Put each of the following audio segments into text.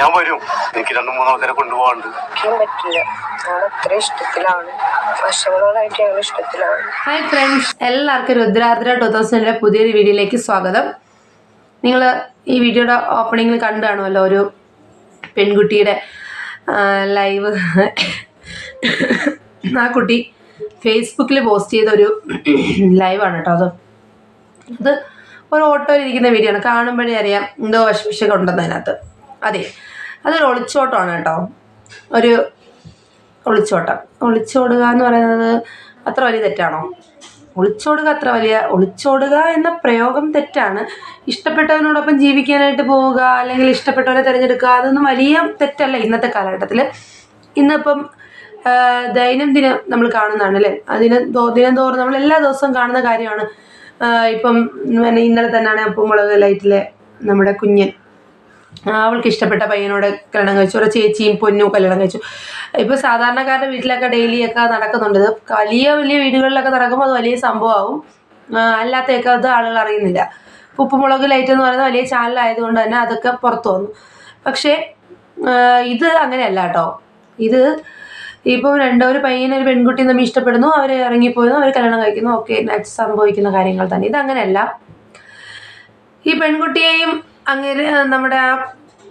ഞാൻ വരും. എനിക്ക് രണ്ടു മൂന്ന് ആൾക്കാരെ കൊണ്ടുപോകാണ്ട് ഒരിക്കലും പറ്റില്ല. അത്ര ഇഷ്ടത്തിലാണ്. വർഷങ്ങളോളായിട്ട് ഞങ്ങൾ ഇഷ്ടത്തിലാണ്. ഹായ് ഫ്രണ്ട്സ് എല്ലാവർക്കും രുദ്രാദ്ര ടു തൗസൻഡിലെ പുതിയൊരു വീഡിയോയിലേക്ക് സ്വാഗതം. നിങ്ങൾ ഈ വീഡിയോയുടെ ഓപ്പണിങ്ങിൽ കണ്ടു കാണുമല്ലോ ഒരു പെൺകുട്ടിയുടെ ലൈവ് ആ കുട്ടി ഫേസ്ബുക്കിൽ പോസ്റ്റ് ചെയ്ത ഒരു ലൈവാണ് കേട്ടോ അത്. അത് ഒരു ഓട്ടോയിൽ ഇരിക്കുന്ന വീഡിയോ ആണ്. കാണുമ്പോഴേ അറിയാം എന്തോ വശവിശൊക്കെ ഉണ്ടെന്ന് അതിനകത്ത്. അതെ. അതൊരു ഒളിച്ചോട്ടമാണ് കേട്ടോ. ഒരു ഒളിച്ചോട്ടം. ഒളിച്ചോടുക എന്ന് പറയുന്നത് അത്ര വലിയ തെറ്റാണോ? ഒളിച്ചോടുക അത്ര വലിയ ഒളിച്ചോടുക എന്ന പ്രയോഗം തെറ്റാണ്. ഇഷ്ടപ്പെട്ടവനോടൊപ്പം ജീവിക്കാനായിട്ട് പോവുക അല്ലെങ്കിൽ ഇഷ്ടപ്പെട്ടവരെ തിരഞ്ഞെടുക്കുക അതൊന്നും വലിയ തെറ്റല്ല ഇന്നത്തെ കാലഘട്ടത്തിൽ ഇന്നിപ്പം ദൈനംദിനം നമ്മൾ കാണുന്നതാണ് അല്ലേ? അതിന് ദിനം തോറും നമ്മൾ എല്ലാ ദിവസവും കാണുന്ന കാര്യമാണ്. ഇപ്പം ഇന്നലെ തന്നെയാണ് അപ്പം മുളക് ലൈറ്റിലെ നമ്മുടെ കുഞ്ഞൻ. അവൾക്ക് ഇഷ്ടപ്പെട്ട പയ്യനോട് കല്യാണം കഴിച്ചു. ഒരു ചേച്ചിയും പൊന്നും കല്യാണം കഴിച്ചു. ഇപ്പോൾ സാധാരണക്കാരുടെ വീട്ടിലൊക്കെ ഡെയിലി ഒക്കെ നടക്കുന്നുണ്ട്. വലിയ വലിയ വീടുകളിലൊക്കെ നടക്കുമ്പോൾ അത് വലിയ സംഭവമാവും. ആ, അല്ലാത്തതൊക്കെ അത് ആളുകൾ അറിയുന്നില്ല. ഉപ്പുമുളക് ലൈറ്റ് എന്ന് പറയുന്നത് വലിയ ചാനലായതുകൊണ്ട് തന്നെ അതൊക്കെ പുറത്തു വന്നു. പക്ഷേ ഇത് അങ്ങനെയല്ല കേട്ടോ. ഇത് ഇപ്പം രണ്ടോ ഒരു പയ്യനെ ഒരു പെൺകുട്ടി തമ്മിൽ ഇഷ്ടപ്പെടുന്നു അവർ ഇറങ്ങിപ്പോയിരുന്നു അവർ കല്യാണം കഴിക്കുന്നു. ഓക്കെ സംഭവിക്കുന്ന കാര്യങ്ങൾ തന്നെ. ഇതങ്ങനെയല്ല ഈ പെൺകുട്ടിയെയും അങ്ങനെ നമ്മുടെ ആ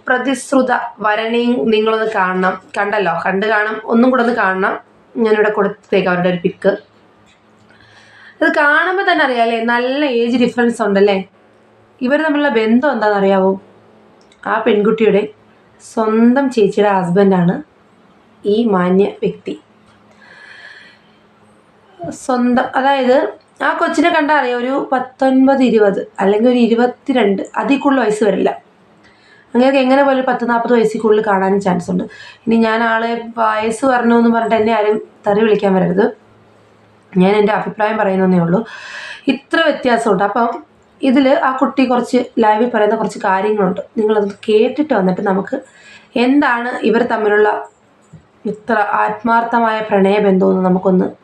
പ്രതിശ്രുത വരണിയും നിങ്ങളൊന്ന് കാണണം. കണ്ടല്ലോ? കണ്ട് കാണാം. ഒന്നും കൂടെ ഒന്ന് കാണണം. ഞാനിവിടെ കൊടുത്തേക്ക് അവരുടെ ഒരു പിക്ക് ഇത് കാണുമ്പോൾ തന്നെ അറിയാമല്ലേ നല്ല ഏജ് ഡിഫറൻസ് ഉണ്ടല്ലേ? ഇവർ തമ്മിലുള്ള ബന്ധം എന്താണെന്ന് അറിയാവോ ആ പെൺകുട്ടിയുടെ സ്വന്തം ചേച്ചിയുടെ ഹസ്ബൻഡാണ് ഈ മാന്യ വ്യക്തി. സ്വന്തം അതായത് ആ കൊച്ചിനെ കണ്ടാൽ അറിയാം? ഒരു പത്തൊൻപത് ഇരുപത് അല്ലെങ്കിൽ ഒരു ഇരുപത്തിരണ്ട് കൂടുതൽ വയസ്സ് വരില്ല. അങ്ങനെയൊക്കെ എങ്ങനെ പോലെ പത്ത് നാൽപ്പത് വയസ്സിൽ കൂടുതൽ കാണാനും ചാൻസ് ഉണ്ട്. ഇനി ഞാൻ ആളെ വയസ്സ് പറഞ്ഞു എന്ന് പറഞ്ഞിട്ട് എന്നെ ആരും തെറി വിളിക്കാൻ വരരുത്. ഞാൻ എന്റെ അഭിപ്രായം പറയുന്നതേ ഉള്ളൂ. ഇത്ര വ്യത്യാസമുണ്ട്. അപ്പം ഇതിൽ ആ കുട്ടി കുറച്ച് ലൈവിൽ പറയുന്ന കുറച്ച് കാര്യങ്ങളുണ്ട്. നിങ്ങളത് കേട്ടിട്ട് വന്നിട്ട് നമുക്ക് എന്താണ് ഇവർ തമ്മിലുള്ള ഇത്ര ആത്മാർത്ഥമായ പ്രണയബന്ധമെന്ന് നമുക്കൊന്ന്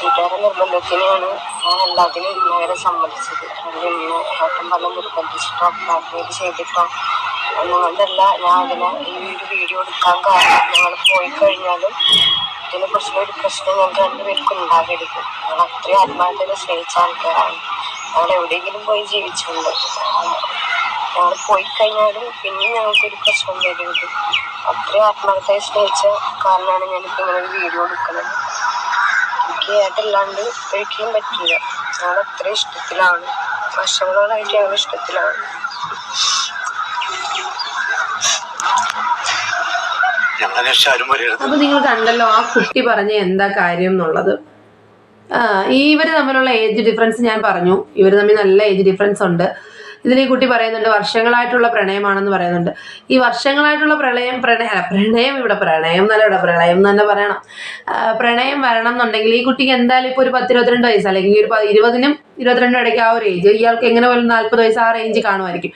വീട്ടുകാരുടെ നിർബന്ധത്തിനാണ് ഞാൻ എല്ലാത്തിനും നേരെ സമ്മതിച്ചത്. അതിൽ ഇന്ന് ഏട്ടൻ പറഞ്ഞ് നിർബന്ധിച്ചിട്ടോ ബ്ലാക്ക്മെയിൽ ചെയ്തിട്ടോ ഒന്നുകൊണ്ടല്ല ഞാൻ അതിനെ ഈ ഒരു വീഡിയോ എടുക്കാൻ കാരണം ഞങ്ങൾ പോയി കഴിഞ്ഞാലും ഇതിനെ കുറിച്ചുള്ള ഒരു പ്രശ്നം ഞങ്ങൾക്ക് രണ്ടുപേർക്കും ഉണ്ടാകരുത്. ഞങ്ങൾ അത്രയും ആത്മാർത്ഥത സ്നേഹിച്ച ആൾക്കാരാണ്. ഞങ്ങൾ എവിടെയെങ്കിലും പോയി ജീവിച്ചിട്ടുണ്ട്. ഞങ്ങൾ പോയി കഴിഞ്ഞാലും പിന്നെ ഞങ്ങൾക്കൊരു പ്രശ്നം വരരുത്. അത്രയും ആത്മാർത്ഥതയെ സ്നേഹിച്ച കാരണമാണ് ഞാനിപ്പോൾ ഇങ്ങനെ ഒരു വീഡിയോ എടുക്കുന്നത്. എനിക്ക് ഏട്ടല്ലാണ്ട് ഒരിക്കലും പറ്റില്ല. ഞങ്ങൾ അത്ര ഇഷ്ടത്തിലാണ്. വർഷങ്ങളോളായിട്ട് ഞങ്ങൾ ഇഷ്ടത്തിലാണ് അപ്പൊ നിങ്ങൾ കണ്ടല്ലോ ആ കുട്ടി പറഞ്ഞ എന്താ കാര്യം എന്നുള്ളത്? ഈ ഇവർ തമ്മിലുള്ള ഏജ് ഡിഫറൻസ് ഞാൻ പറഞ്ഞു. ഇവർ തമ്മിൽ നല്ല ഏജ് ഡിഫറൻസ് ഉണ്ട്. ഇതിൽ ഈ കുട്ടി പറയുന്നുണ്ട് വർഷങ്ങളായിട്ടുള്ള പ്രണയമാണെന്ന് പറയുന്നുണ്ട്. ഈ വർഷങ്ങളായിട്ടുള്ള പ്രളയം പ്രണയ പ്രണയം ഇവിടെ പ്രണയം എന്നല്ല ഇവിടെ പ്രളയം എന്ന് തന്നെ പറയണം. പ്രണയം വരണം എന്നുണ്ടെങ്കിൽ ഈ കുട്ടിക്ക് എന്തായാലും ഇപ്പോൾ ഒരു പത്ത് ഇരുപത്തിരണ്ട് വയസ്സ് അല്ലെങ്കിൽ ഒരു ഇരുപതിനും ഇരുപത്തിരണ്ടും ഇടയ്ക്ക് ആ ഒരു ഏജ് ഇയാൾക്ക് എങ്ങനെ പോലും നാൽപ്പത് വയസ്സ് ആ റേഞ്ച് കാണുമായിരിക്കും.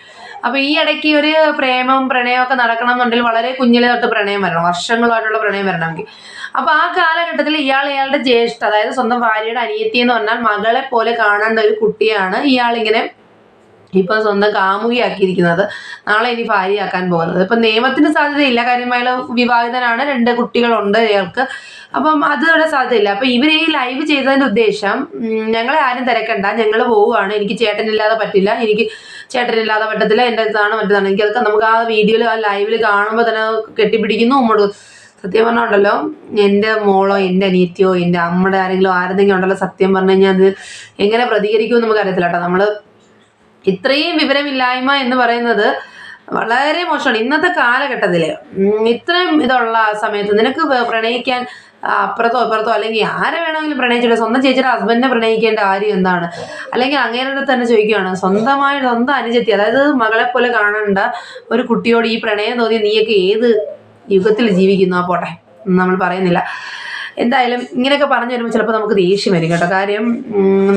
അപ്പൊ ഈ ഇടയ്ക്ക് ഒരു പ്രേമം പ്രണയം ഒക്കെ നടക്കണം എന്നുണ്ടെങ്കിൽ വളരെ കുഞ്ഞിലെ തൊട്ട് പ്രണയം വരണം വർഷങ്ങളായിട്ടുള്ള പ്രണയം വരണമെങ്കിൽ. അപ്പൊ ആ കാലഘട്ടത്തിൽ ഇയാൾ ഇയാളുടെ ജ്യേഷ്ഠ അതായത് സ്വന്തം ഭാര്യയുടെ അനിയത്തി എന്ന് പറഞ്ഞാൽ മകളെ പോലെ കാണേണ്ട ഒരു കുട്ടിയാണ് ഇയാളിങ്ങനെ ഇപ്പൊ സ്വന്തം കാമുകിയാക്കിയിരിക്കുന്നത്. നാളെ ഇനി ഭാര്യയാക്കാൻ പോകുന്നത്. ഇപ്പൊ നിയമത്തിന് സാധ്യതയില്ല. കാര്യം അയാൾ വിവാഹിതനാണ്. രണ്ട് കുട്ടികളുണ്ട് ഇയാൾക്ക്. അപ്പം അത് ഇവിടെ സാധ്യതയില്ല. അപ്പൊ ഇവർ ഈ ലൈവ് ചെയ്തതിന്റെ ഉദ്ദേശം ഞങ്ങളെ ആരും തിരക്കണ്ട. ഞങ്ങൾ പോവുകയാണ്. എനിക്ക് ചേട്ടനില്ലാതെ പറ്റില്ല. എനിക്ക് ചേട്ടനില്ലാതെ പറ്റത്തില്ല. എന്റെ ഇതാണ് മറ്റേതാണ്. എനിക്കതൊക്കെ നമുക്ക് ആ വീഡിയോയിൽ ആ ലൈവിൽ കാണുമ്പോൾ തന്നെ കെട്ടിപ്പിടിക്കുന്നു. ഉമ്മോട് സത്യം പറഞ്ഞുണ്ടല്ലോ എന്റെ മോളോ എന്റെ അനിയത്തിയോ എന്റെ അമ്മയുടെ ആരെങ്കിലും ആരെന്തെങ്കിലും ഉണ്ടല്ലോ സത്യം പറഞ്ഞു കഴിഞ്ഞാൽ അത് എങ്ങനെ പ്രതികരിക്കുമെന്ന് നമുക്ക് അറിയത്തില്ല കേട്ടോ. നമ്മൾ ഇത്രയും വിവരമില്ലായ്മ എന്ന് പറയുന്നത് വളരെ മോശമാണ്. ഇന്നത്തെ കാലഘട്ടത്തിൽ ഇത്രയും ഇതുള്ള സമയത്ത് നിനക്ക് പ്രണയിക്കാൻ അപ്പുറത്തോ ഇപ്പുറത്തോ അല്ലെങ്കിൽ ആരെ വേണമെങ്കിലും പ്രണയിച്ചിട്ട് സ്വന്തം ചേച്ചിയുടെ ഹസ്ബൻഡിനെ പ്രണയിക്കേണ്ട കാര്യം എന്താണ്? അല്ലെങ്കിൽ അങ്ങേരുടെ തന്നെ ചോദിക്കുകയാണ്. സ്വന്തമായ സ്വന്തം അനുജത്തി അതായത് മകളെ പോലെ കാണേണ്ട ഒരു കുട്ടിയോട് ഈ പ്രണയം തോന്നി നീയൊക്കെ ഏത് യുഗത്തിൽ ജീവിക്കുന്നു? ആ പോട്ടെ. നമ്മൾ പറയുന്നില്ല. എന്തായാലും ഇങ്ങനെയൊക്കെ പറഞ്ഞു വരുമ്പോൾ ചിലപ്പോൾ നമുക്ക് ദേഷ്യം വരും കേട്ടോ. കാര്യം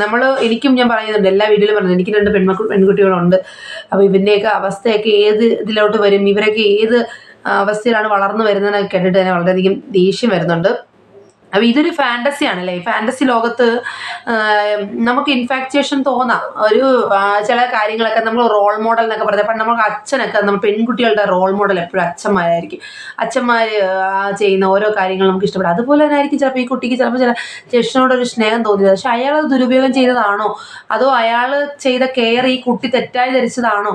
നമ്മൾ എനിക്കും ഞാൻ പറയുന്നുണ്ട് എല്ലാ വീഡിയോയിലും പറഞ്ഞു എനിക്ക് രണ്ട് പെൺമക്കൾ പെൺകുട്ടികളുണ്ട്. അപ്പോൾ ഇവന്റെയൊക്കെ അവസ്ഥയൊക്കെ ഏത് ഇതിലോട്ട് വരും ഇവരൊക്കെ ഏത് അവസ്ഥയിലാണ് വളർന്നു വരുന്നതെന്നൊക്കെ കേട്ടിട്ട് തന്നെ വളരെയധികം ദേഷ്യം വരുന്നുണ്ട്. അപ്പോൾ ഇതൊരു ഫാന്റസി ആണല്ലേ? ഫാന്റസി ലോകത്ത് നമുക്ക് ഇൻഫാക്ച്വേഷൻ തോന്നാം. ഒരു ചില കാര്യങ്ങളൊക്കെ നമ്മൾ റോൾ മോഡൽ എന്നൊക്കെ പറഞ്ഞാൽ പണ്ട് നമുക്ക് അച്ഛനൊക്കെ നമ്മൾ പെൺകുട്ടികളുടെ റോൾ മോഡൽ എപ്പോഴും അച്ഛന്മാരായിരിക്കും. അച്ഛന്മാർ ചെയ്യുന്ന ഓരോ കാര്യങ്ങളും നമുക്ക് ഇഷ്ടപ്പെടും. അതുപോലെ തന്നെ ആയിരിക്കും ചിലപ്പോൾ ഈ കുട്ടിക്ക് ചിലപ്പോൾ ചില ജ്യേഷ്ഠനോട് ഒരു സ്നേഹം തോന്നിയത്. പക്ഷെ അയാൾ ദുരുപയോഗം ചെയ്തതാണോ? അതോ അയാൾ ചെയ്ത കെയർ ഈ കുട്ടി തെറ്റായി ധരിച്ചതാണോ?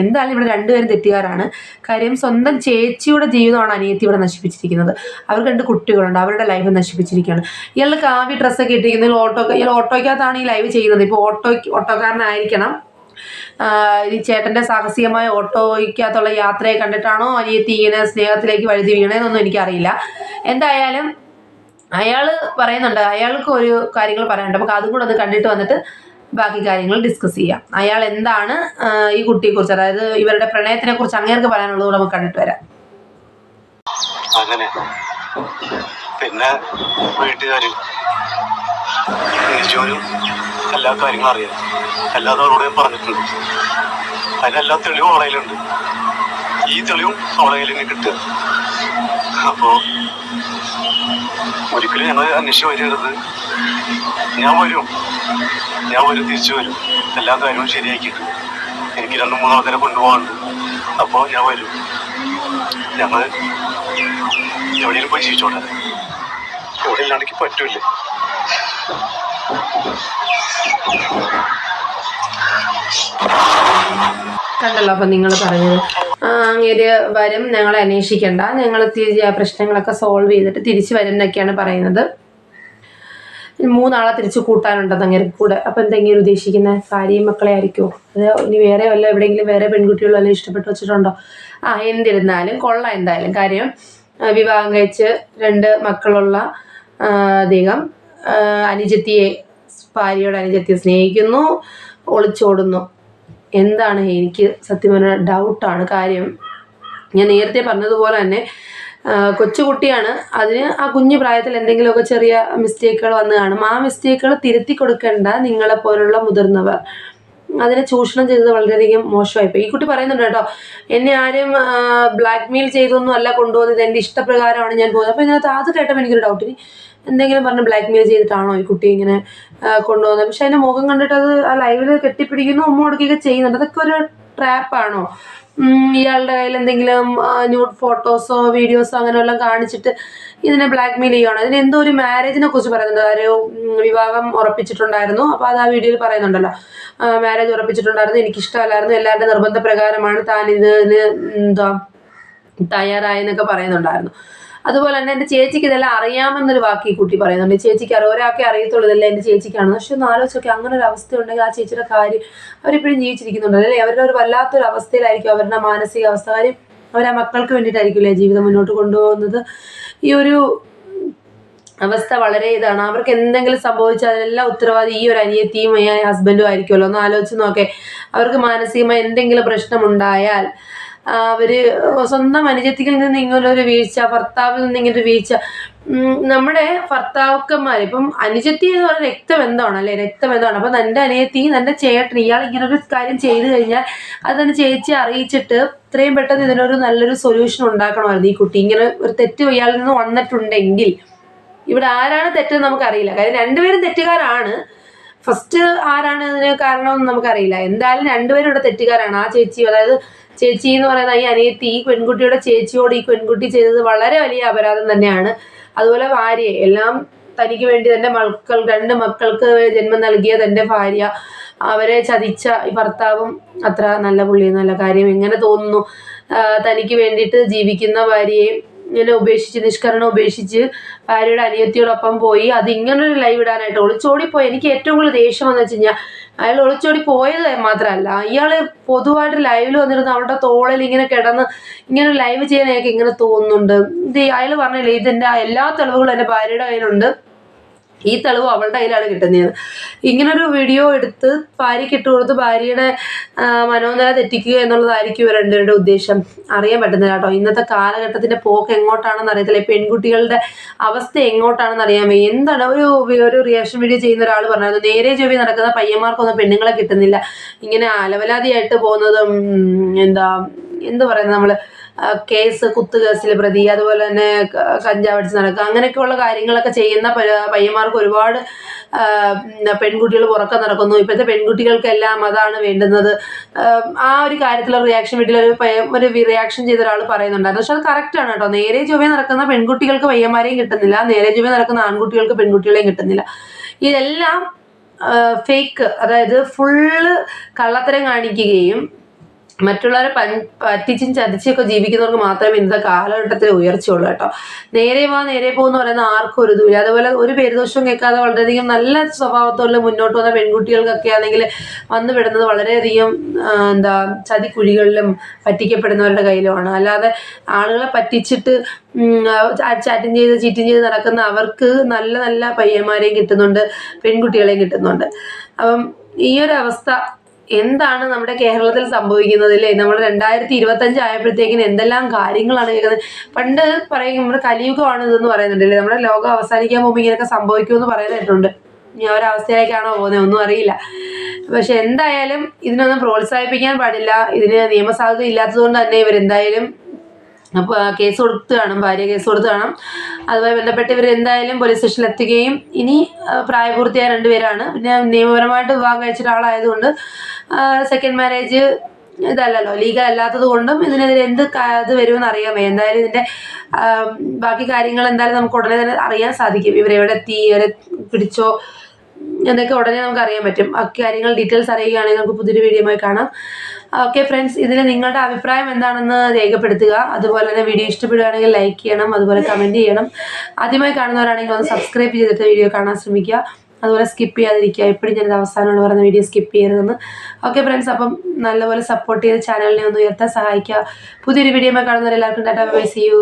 എന്തായാലും ഇവിടെ രണ്ടുപേരും തെറ്റുകാരാണ്. കാര്യം സ്വന്തം ചേച്ചിയുടെ ജീവിതമാണ് അനിയത്തി ഇവിടെ നശിപ്പിച്ചിരിക്കുന്നത്. അവർക്ക് രണ്ട് കുട്ടികളുണ്ട്. അവരുടെ ലൈഫ് നശിപ്പിച്ചിരിക്കുകയാണ്. ഇയാൾ കാവി ഡ്രസ്സൊക്കെ ഇട്ടിരിക്കുന്നത് ഓട്ടോ ഇയാൾ ഓട്ടോയ്ക്കകത്താണ് ഈ ലൈവ് ചെയ്യുന്നത്. ഇപ്പോൾ ഓട്ടോ ഓട്ടോക്കാരനായിരിക്കണം ഈ ചേട്ടന്റെ സാഹസികമായ ഓട്ടോയ്ക്കകത്തുള്ള യാത്രയെ കണ്ടിട്ടാണോ അനിയത്തി ഇങ്ങനെ സ്നേഹത്തിലേക്ക് വഴുതി വീണതെന്നൊന്നും എനിക്കറിയില്ല. എന്തായാലും അയാൾ പറയുന്നുണ്ട്. അയാൾക്ക് ഒരു കാര്യങ്ങൾ പറയാനുണ്ട്. അപ്പോൾ അതും കൂടെ ഒന്ന് കണ്ടിട്ട് വന്നിട്ട് ബാക്കി കാര്യങ്ങൾ ഡിസ്കസ് ചെയ്യാം. അയാൾ എന്താണ് ഈ കുട്ടിയെക്കുറിച്ച് അതായത് ഇവരുടെ പ്രണയത്തിനെ കുറിച്ച് അങ്ങേർക്ക് പറയാനുള്ളത് നമുക്ക് കണ്ടിട്ട് വരാം. അങ്ങനെ. പിന്നെ വീട്ടുകാരും നിജോനും എല്ലാ കാര്യങ്ങളും അറിയാം. അല്ലാതെ അവളോട് പറഞ്ഞിട്ടുണ്ട് അതിനെല്ലാ തെളിവും അവളയിലുണ്ട് ഈ തെളിവും അവളയിൽ നിന്ന് കിട്ടുക. അപ്പോ ഒരിക്കലും ഞങ്ങൾ അന്വേഷിച്ച് വരരുത് ഞാൻ വരും. ഞാൻ വരും തിരിച്ചു വരും. എല്ലാ കാര്യവും ശരിയാക്കിയിട്ട് എനിക്ക് രണ്ടു മൂന്ന് ആൾക്കാരെ കൊണ്ടുപോകാനുണ്ട്. അപ്പോൾ ഞാൻ വരും. ഞങ്ങൾ എവിടെയും പോയി ജീവിച്ചോട്ടെ. ഇവിടെ ഇല്ലാണ്ടെങ്കിൽ പറ്റൂലേ കണ്ടല്ലോ അപ്പം നിങ്ങൾ പറഞ്ഞത് അങ്ങേര് വരും. ഞങ്ങളെ അന്വേഷിക്കണ്ട. ഞങ്ങൾ പ്രശ്നങ്ങളൊക്കെ സോൾവ് ചെയ്തിട്ട് തിരിച്ചു വരും എന്നൊക്കെയാണ് പറയുന്നത്. മൂന്നാളെ തിരിച്ചു കൂട്ടാനുണ്ടെന്ന് അങ്ങനെ കൂടെ. അപ്പം എന്തെങ്കിലും ഉദ്ദേശിക്കുന്ന? ഭാര്യയും മക്കളെ ആയിരിക്കുമോ അത് ഇനി വേറെ വല്ല എവിടെയെങ്കിലും വേറെ പെൺകുട്ടികളോ വല്ലതും ഇഷ്ടപ്പെട്ട് വെച്ചിട്ടുണ്ടോ? ആ എന്തിരുന്നാലും കൊള്ളാം എന്തായാലും. കാര്യം വിവാഹം കഴിച്ച് രണ്ട് മക്കളുള്ള അദ്ദേഹം അനുജത്തിയെ ഭാര്യയോട് അനുജത്തിയെ സ്നേഹിക്കുന്നു ഒളിച്ചോടുന്നു. എന്താണ് എനിക്ക് സത്യം പറഞ്ഞാൽ ഡൗട്ടാണ് കാര്യം. ഞാൻ നേരത്തെ പറഞ്ഞതുപോലെ തന്നെ കൊച്ചുകുട്ടിയാണ്. അതിന് ആ കുഞ്ഞു പ്രായത്തിൽ എന്തെങ്കിലുമൊക്കെ ചെറിയ മിസ്റ്റേക്കുകൾ വന്നു കാണും. ആ മിസ്റ്റേക്കുകൾ തിരുത്തി കൊടുക്കേണ്ട നിങ്ങളെ പോലുള്ള മുതിർന്നവർ. അതിനെ ചൂഷണം ചെയ്തത് വളരെയധികം മോശമായിപ്പോയി ഈ കുട്ടി പറയുന്നുണ്ട് കേട്ടോ എന്നെ ആരും ബ്ലാക്ക് മെയിൽ ചെയ്തൊന്നും അല്ല കൊണ്ടുപോകുന്നത്. എന്റെ ഇഷ്ടപ്രകാരമാണ് ഞാൻ പോകുന്നത്. അപ്പോൾ ഇതിനകത്ത് അത് കേട്ടപ്പോൾ എനിക്കൊരു ഡൗട്ട് ഇനി എന്തെങ്കിലും പറഞ്ഞ് ബ്ലാക്ക് മെയിൽ ചെയ്തിട്ടാണോ ഈ കുട്ടി ഇങ്ങനെ കൊണ്ടുപോകുന്നത്? പക്ഷെ അതിന്റെ മുഖം കണ്ടിട്ട് അത് ആ ലൈവിൽ കെട്ടിപ്പിടിക്കുന്നു ഉമ്മ കൊടുക്കുകയൊക്കെ ചെയ്യുന്നുണ്ട്. അതൊക്കെ ഒരു ട്രാപ്പാണോ ഇയാളുടെ കയ്യിൽ എന്തെങ്കിലും ന്യൂഡ് ഫോട്ടോസോ വീഡിയോസോ അങ്ങനെ വല്ലതും കാണിച്ചിട്ട് ഇതിനെ ബ്ലാക്ക് മെയിൽ ചെയ്യുകയാണോ ഇതിന് എന്തോ ഒരു മാരേജിനെ കുറിച്ച് പറയുന്നുണ്ട്. ആരോ വിവാഹം ഉറപ്പിച്ചിട്ടുണ്ടായിരുന്നു. അപ്പോൾ അത് ആ വീഡിയോയിൽ പറയുന്നുണ്ടല്ലോ. മാരേജ് ഉറപ്പിച്ചിട്ടുണ്ടായിരുന്നു. എനിക്കിഷ്ടമല്ലായിരുന്നു. എല്ലാവരുടെ നിർബന്ധപ്രകാരമാണ് താൻ ഇതിന് എന്താ തയ്യാറായെന്നൊക്കെ പറയുന്നുണ്ടായിരുന്നു. അതുപോലെ തന്നെ എന്റെ ചേച്ചിക്ക് ഇതെല്ലാം അറിയാമെന്നൊരു വാക്ക് ഈ കുട്ടി പറയുന്നുണ്ട്. ചേച്ചിക്ക് അറിയാം ഒരാൾക്കെ അറിയത്തുള്ളൂ ഇതെല്ലാം എന്റെ ചേച്ചിക്കാണ് പക്ഷെ ഒന്ന് ആലോചിച്ചൊക്കെ അങ്ങനെ ഒരു അവസ്ഥ ഉണ്ടെങ്കിൽ ആ ചേച്ചിയുടെ കാര്യം അവരിപ്പോഴും ജീവിച്ചിരിക്കുന്നുണ്ട്. അല്ലേ? അവരുടെ ഒരു വല്ലാത്തൊരു അവസ്ഥയിലായിരിക്കും അവരുടെ മാനസിക അവസ്ഥ കാര്യം അവർ ആ മക്കൾക്ക് വേണ്ടിയിട്ടായിരിക്കില്ലേ ജീവിതം മുന്നോട്ട് കൊണ്ടുപോകുന്നത്? ഈ ഒരു അവസ്ഥ വളരെ ഇതാണ്. അവർക്ക് എന്തെങ്കിലും സംഭവിച്ചാൽ അതിനെല്ലാം ഉത്തരവാദി ഈ ഒരു അനിയത്തിയും ഹസ്ബൻഡും ആയിരിക്കുമല്ലോ. ഒന്ന് ആലോചിച്ച് നോക്കേ. അവർക്ക് മാനസികമായി എന്തെങ്കിലും പ്രശ്നമുണ്ടായാൽ ആ, അവർ സ്വന്തം അനുജത്തിൽ നിന്ന് ഇങ്ങനെ ഒരു വീഴ്ച ഭർത്താവിൽ നിന്ന് ഇങ്ങനെ ഒരു വീഴ്ച. നമ്മുടെ ഭർത്താക്കന്മാർ ഇപ്പം അനുജത്തി എന്ന് പറഞ്ഞ രക്തബന്ധമാണ് അല്ലെ? രക്തബന്ധമാണ് അപ്പം തന്റെ അനിയത്തി തന്റെ ചേട്ടൻ ഇയാൾ ഇങ്ങനെ ഒരു കാര്യം ചെയ്തു കഴിഞ്ഞാൽ അത് തന്നെ ചേച്ചി അറിയിച്ചിട്ട് ഇത്രയും പെട്ടെന്ന് ഇതിനൊരു നല്ലൊരു സൊല്യൂഷൻ ഉണ്ടാക്കണമായിരുന്നു ഈ കുട്ടി. ഇങ്ങനെ ഒരു തെറ്റ് ഇയാളിൽ നിന്ന് വന്നിട്ടുണ്ടെങ്കിൽ. ഇവിടെ ആരാണ് തെറ്റെന്ന് നമുക്കറിയില്ല. കാര്യം രണ്ടുപേരും തെറ്റുകാരാണ്. ഫസ്റ്റ് ആരാണ് ഇതിന് കാരണമെന്ന് നമുക്കറിയില്ല. എന്തായാലും രണ്ടുപേരും ഇവിടെ തെറ്റുകാരാണ്. ആ ചേച്ചി അതായത് ചേച്ചി എന്ന് പറയുന്ന ഈ അനിയത്തി ഈ പെൺകുട്ടിയുടെ ചേച്ചിയോട് ഈ പെൺകുട്ടി ചെയ്തത് വളരെ വലിയ അപരാധം തന്നെയാണ്. അതുപോലെ ഭാര്യ എല്ലാം തനിക്ക് വേണ്ടി തന്റെ മക്കൾ രണ്ട് മക്കൾക്ക് ജന്മം നൽകിയ തന്റെ ഭാര്യ അവരെ ചതിച്ച ഈ ഭർത്താവും അത്ര നല്ല പുള്ളിയൊന്നുമല്ല കാര്യം എങ്ങനെ തോന്നുന്നു? തനിക്ക് വേണ്ടിയിട്ട് ജീവിക്കുന്ന ഭാര്യയെ ഇങ്ങനെ ഉപേക്ഷിച്ച് നിഷ്കരണം ഉപേക്ഷിച്ച് ഭാര്യയുടെ അനിയത്തിയോടൊപ്പം പോയി. അത് ഇങ്ങനൊരു ലൈവ് ഇടാനായിട്ട് ഒളിച്ചോടി പോയി എനിക്ക് ഏറ്റവും കൂടുതൽ ദേഷ്യം എന്ന് വെച്ച് കഴിഞ്ഞാൽ അയാൾ ഒളിച്ചോടി പോയത് മാത്രമല്ല ഇയാൾ പൊതുവായിട്ട് ലൈവിൽ വന്നിരുന്ന് അവളുടെ തോളിൽ ഇങ്ങനെ കിടന്ന് ഇങ്ങനെ ലൈവ് ചെയ്യാനൊക്കെ ഇങ്ങനെ തോന്നുന്നുണ്ട്. ഇത് അയാൾ പറഞ്ഞില്ലേ ഇതിന്റെ എല്ലാ തെളിവുകളും എന്റെ ഭാര്യയുടെ കയ്യിലുണ്ട്. ഈ തെളിവ് അവളുടെ കയ്യിലാണ് കിട്ടുന്നത്. ഇങ്ങനൊരു വീഡിയോ എടുത്ത് ഭാര്യയ്ക്ക് ഇട്ട് കൊടുത്ത് ഭാര്യയുടെ മനോനില തെറ്റിക്കുക എന്നുള്ളതായിരിക്കും ഇവർ ഉദ്ദേശം. അറിയാൻ പറ്റുന്നില്ല കേട്ടോ. ഇന്നത്തെ കാലഘട്ടത്തിന്റെ പോക്ക് എങ്ങോട്ടാണെന്ന് അറിയത്തില്ല. പെൺകുട്ടികളുടെ അവസ്ഥ എങ്ങോട്ടാണെന്ന് അറിയാൻ വയ്യ. എന്താണ് ഒരു ഒരു റിയാക്ഷൻ വീഡിയോ ചെയ്യുന്ന ഒരാൾ പറഞ്ഞത്? നേരെ ചൊവ്വി നടക്കുന്ന പയ്യന്മാർക്കൊന്നും പെണ്ണുങ്ങളെ കിട്ടുന്നില്ല. ഇങ്ങനെ അലവലാതിയായിട്ട് പോകുന്നതും എന്താ എന്ത് പറയുന്നത് നമ്മൾ കേസ് കുത്ത് കേസിൽ പ്രതി അതുപോലെ തന്നെ കഞ്ചാവടിച്ച് നടക്കുക അങ്ങനെയൊക്കെയുള്ള കാര്യങ്ങളൊക്കെ ചെയ്യുന്ന പയ്യന്മാർക്ക് ഒരുപാട് പെൺകുട്ടികൾ പുറക്കം നടക്കുന്നു. ഇപ്പോഴത്തെ പെൺകുട്ടികൾക്കെല്ലാം അതാണ് വേണ്ടുന്നത്. ആ, ഒരു കാര്യത്തിൽ റിയാക്ഷൻ വീട്ടിൽ ഒരു ഒരു റിയാക്ഷൻ ചെയ്ത ഒരാൾ പറയുന്നുണ്ടായിരുന്നു. പക്ഷെ അത് കറക്റ്റാണ് കേട്ടോ. നേരെ ചൊവ്വേ നടക്കുന്ന പെൺകുട്ടികൾക്ക് പയ്യന്മാരെയും കിട്ടുന്നില്ല. നേരെ ചൊവ്വേ നടക്കുന്ന ആൺകുട്ടികൾക്ക് പെൺകുട്ടികളെയും കിട്ടുന്നില്ല. ഇതെല്ലാം ഫേക്ക് അതായത് ഫുള്ള് കള്ളത്തരം കാണിക്കുകയും മറ്റുള്ളവരെ പറ്റിച്ചും ചതിച്ചൊക്കെ ജീവിക്കുന്നവർക്ക് മാത്രമേ ഇന്നത്തെ കാലഘട്ടത്തിൽ ഉയർച്ചയുള്ളൂ കേട്ടോ. നേരെ വാ നേരെ പോകുന്ന പറയുന്ന ആർക്കും ഒരു ഇതുമില്ല. അതുപോലെ ഒരു പേരുദോഷവും കേൾക്കാതെ വളരെയധികം നല്ല സ്വഭാവത്തോടെ മുന്നോട്ട് വന്ന പെൺകുട്ടികൾക്കൊക്കെ ആണെങ്കിൽ വന്നു പെടുന്നത് വളരെയധികം എന്താ ചതിക്കുഴികളിലും പറ്റിക്കപ്പെടുന്നവരുടെ കയ്യിലുമാണ്. അല്ലാതെ ആളുകളെ പറ്റിച്ചിട്ട് ചാറ്റിങ് ചെയ്ത് ചീറ്റിങ് ചെയ്ത് നടക്കുന്ന അവർക്ക് നല്ല നല്ല പയ്യന്മാരെയും കിട്ടുന്നുണ്ട് പെൺകുട്ടികളെയും കിട്ടുന്നുണ്ട്. അപ്പം ഈ ഒരു അവസ്ഥ എന്താണ് നമ്മുടെ കേരളത്തിൽ സംഭവിക്കുന്നത് അല്ലേ നമ്മൾ രണ്ടായിരത്തി ഇരുപത്തഞ്ച് ആയപ്പോഴത്തേക്കിന് എന്തെല്ലാം കാര്യങ്ങളാണ് കേൾക്കുന്നത്? പണ്ട് പറയും നമ്മുടെ കലിയുഗമാണ് ഇതെന്ന് പറയുന്നുണ്ടല്ലേ? നമ്മുടെ ലോകം അവസാനിക്കാൻ പോകുമ്പോൾ ഇങ്ങനെയൊക്കെ സംഭവിക്കുമെന്ന് പറയുന്നിട്ടുണ്ട് ഇനി ആ ഒരു അവസ്ഥയിലേക്കാണോ പോകുന്നത് ഒന്നും അറിയില്ല. പക്ഷെ എന്തായാലും ഇതിനൊന്നും പ്രോത്സാഹിപ്പിക്കാൻ പാടില്ല. ഇതിന് നിയമസാധുത ഇല്ലാത്തതുകൊണ്ട് തന്നെ ഇവരെന്തായാലും അപ്പോൾ കേസ് കൊടുത്ത് കാണും ഭാര്യ കേസ് കൊടുത്ത് കാണും. അതുമായി ബന്ധപ്പെട്ട് ഇവർ എന്തായാലും പോലീസ് സ്റ്റേഷനിൽ എത്തുകയും ഇനി പ്രായപൂർത്തിയായ രണ്ടുപേരാണ്. പിന്നെ നിയമപരമായിട്ട് വിവാഹം കഴിച്ച ഒരാളായതുകൊണ്ട് സെക്കൻഡ് മാരേജ് ഇതല്ലല്ലോ ലീഗൽ അല്ലാത്തത് കൊണ്ടും ഇതിനെതിരെ എന്ത് ഇത് വരുമെന്ന് അറിയാമേ എന്തായാലും ഇതിന്റെ ബാക്കി കാര്യങ്ങൾ എന്തായാലും നമുക്ക് ഉടനെ തന്നെ അറിയാൻ സാധിക്കും. ഇവരെവിടെ എത്തി ഇവരെ പിടിച്ചോ എന്നൊക്കെ ഉടനെ നമുക്ക് അറിയാൻ പറ്റും. ആ കാര്യങ്ങൾ ഡീറ്റെയിൽസ് അറിയുകയാണെങ്കിൽ നമുക്ക് പുതിയൊരു വീഡിയോ കാണാം. ഓക്കെ ഫ്രണ്ട്സ് ഇതിൽ നിങ്ങളുടെ അഭിപ്രായം എന്താണെന്ന് രേഖപ്പെടുത്തുക. അതുപോലെ തന്നെ വീഡിയോ ഇഷ്ടപ്പെടുകയാണെങ്കിൽ ലൈക്ക് ചെയ്യണം അതുപോലെ കമന്റ് ചെയ്യണം. ആദ്യമായി കാണുന്നവരാണെങ്കിൽ ഒന്ന് സബ്സ്ക്രൈബ് ചെയ്തിട്ട് വീഡിയോ കാണാൻ ശ്രമിക്കുക. അതുപോലെ സ്കിപ്പ് ചെയ്യാതിരിക്കുക. എപ്പോഴും ഞാനത് അവസാനമുള്ള പറയുന്ന വീഡിയോ സ്കിപ്പ് ചെയ്യരുതെന്ന്. ഓക്കെ ഫ്രണ്ട്സ് അപ്പം നല്ലപോലെ സപ്പോർട്ട് ചെയ്ത് ചാനലിനെ ഒന്ന് ഉയർത്താൻ സഹായിക്കുക. പുതിയൊരു വീഡിയോ കാണുന്നവരെല്ലാവർക്കും ടാറ്റാ ബൈ സി യു